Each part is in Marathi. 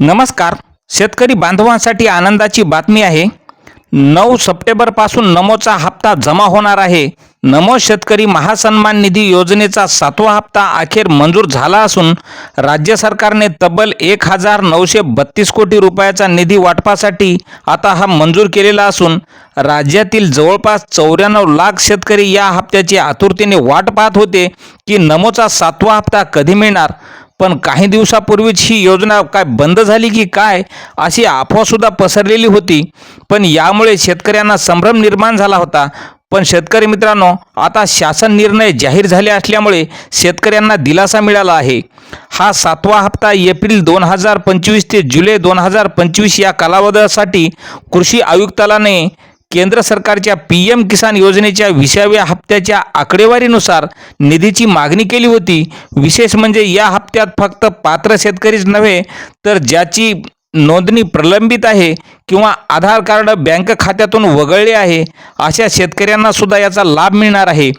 नमस्कार. शेतकरी बांधवांसाठी आनंदाची बातमी आहे. नऊ सप्टेंबरपासून नमोचा हप्ता जमा होणार आहे. नमो शेतकरी महासन्मान निधी योजनेचा सातवा हप्ता अखेर मंजूर झाला असून राज्य सरकारने तब्बल एक हजार नऊशे बत्तीस कोटी रुपयाचा निधी वाटपासाठी आता हा मंजूर केलेला असून राज्यातील जवळपास चौऱ्याण्णव लाख शेतकरी या हप्त्याची आतुरतेने वाट पाहत होते की नमोचा सातवा हप्ता कधी मिळणार? पण काही दिवसापूर्वीच ही योजना काय बंद झाली की काय अशी अफवासुद्धा पसरलेली होती. पण यामुळे शेतकऱ्यांना संभ्रम निर्माण झाला होता. पण शेतकरी मित्रांनो आता शासन निर्णय जाहीर झाले असल्यामुळे शेतकऱ्यांना दिलासा मिळाला आहे. हा सातवा हप्ता एप्रिल दोन हजार पंचवीस ते जुलै दोन हजार पंचवीस या कालावधीसाठी कृषी आयुक्तालयाने केंद्र सरकारच्या पी एम किसान योजनेच्या विसाव्या हप्त्याच्या आकडेवारीनुसार निधीची मागणी केली होती. विशेष म्हणजे या हप्त्यात फक्त पात्र शेतकरीच नव्हे तर ज्याची नोंदणी प्रलंबित आहे किंवा आधार कार्ड बँक खात्यातून वगळले आहे अशा शेतकऱ्यांना सुद्धा याचा लाभ मिळणार आहे.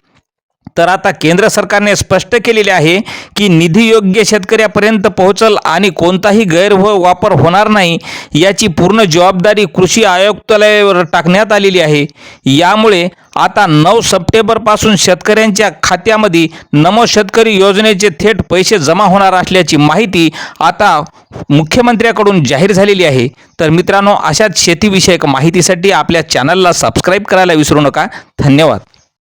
तर आता केंद्र सरकारने स्पष्ट केलेले आहे की निधी योग्य शेतकऱ्यापर्यंत पोहोचल आणि कोणताही गैरवापर होणार नाही याची पूर्ण जबाबदारी कृषी आयुक्तालयावर टाकण्यात आलेली आहे. यामुळे आता नऊ सप्टेंबरपासून शेतकऱ्यांच्या खात्यामध्ये नमो शेतकरी योजनेचे थेट पैसे जमा होणार असल्याची माहिती आता मुख्यमंत्र्याकडून जाहीर झालेली आहे. तर मित्रांनो अशाच शेतीविषयक माहितीसाठी आपल्या चॅनलला सबस्क्राईब करायला विसरू नका. धन्यवाद.